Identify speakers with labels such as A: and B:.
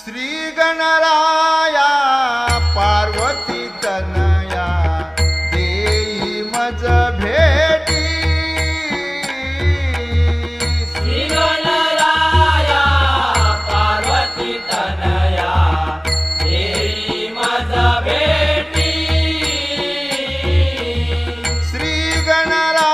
A: श्री गणराया पार्वती तनया देई मज भेटी।
B: श्रीगणराया पार्वती तनया देई मज भेटी।
A: श्री गणराया